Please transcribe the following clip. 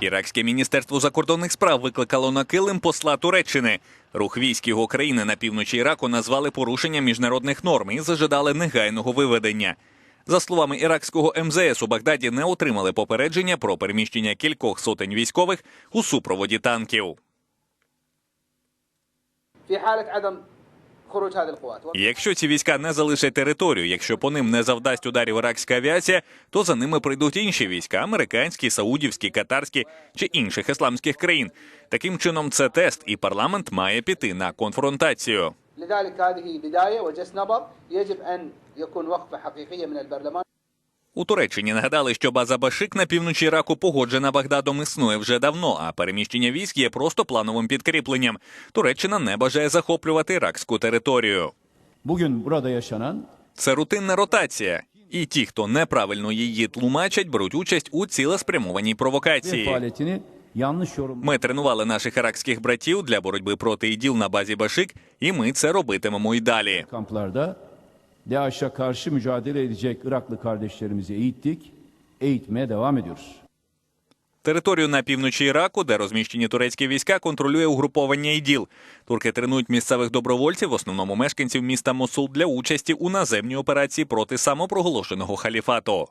Іракське міністерство закордонних справ викликало на килим посла Туреччини. Рух військ його країни на півночі Іраку назвали порушенням міжнародних норм і зажадали негайного виведення. За словами іракського МЗС, у Багдаді не отримали попередження про переміщення кількох сотень військових у супроводі танків. Якщо ці війська не залишать територію, якщо по ним не завдасть ударів іракська авіація, то за ними прийдуть інші війська американські, саудівські, катарські чи інших ісламських країн. Таким чином, це тест, і парламент має піти на конфронтацію. لذلك هذه بداية وجس نبض يجب أن يكون وقفة حقيقية من البرلمان у Туреччині нагадали, що база Башик на півночі Іраку погоджена Багдадом існує вже давно, а переміщення військ є просто плановим підкріпленням. Туреччина не бажає захоплювати іракську територію. Це рутинна ротація. І ті, хто неправильно її тлумачать, беруть участь у цілеспрямованій провокації. Ми тренували наших іракських братів для боротьби проти іділ на базі Башик, і ми це робитимемо й далі. DAEŞ'e karşı mücadele edecek Iraklı kardeşlerimizi eğittik, eğitmeye devam ediyoruz. Територію на півночі Іраку, де розміщені турецькі війська, контролює угруповання іділ. Турки тренують місцевих добровольців, в основному мешканців міста Мосул, для участі у наземній операції проти самопроголошеного халіфату.